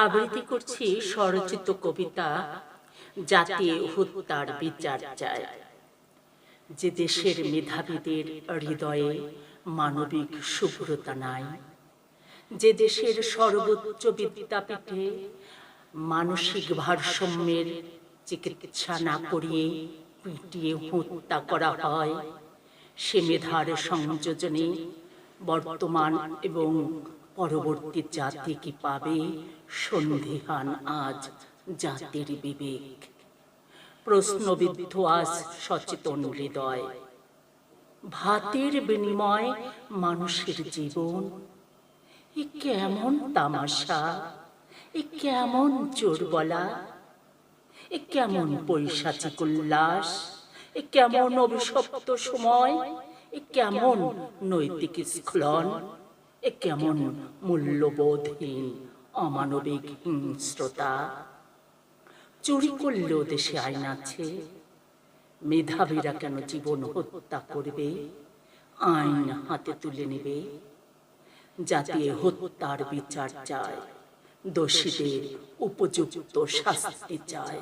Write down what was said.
আবৃত্তি করছি স্বরচিত কবিতা জাতীয় হত্যার বিচার চায়। যে দেশের মেধাবীদের হৃদয়ে মানবিক শুভ্রতা নাই, যে দেশের সর্বোচ্চ বিদ্যাপীঠে মানসিক ভারসাম্যের চিকিৎসা না করিয়ে পিটিয়ে হত্যা করা হয়, সে মেধার সংযোজনে বর্তমান এবং পরবর্তী জাতি কি পাবে? সন্ধিহান আজ জাতির বিবেক। প্রশ্নবিদ্ধ আজ সচেতন হৃদয়। ভাতের বিনিময় মানুষের জীবন। এ কেমন তামাশা? এ কেমন চোর বলা এ কেমন পৈশাচিক উল্লাস? এ কেমন অভিশপ্ত সময়? এ কেমন নৈতিক স্খলন? এ কেমন মূল্যবোধহীন, অমানবিক হিংস্রতা? চুরি করলেও দেশে আইন আছে। মেধাবীরা কেন জীবন হত্যা করবে? আইন হাতে তুলে নেবে। জাতীয় হত্যার বিচার চায়, দোষীদের উপযুক্ত শাস্তি চায়।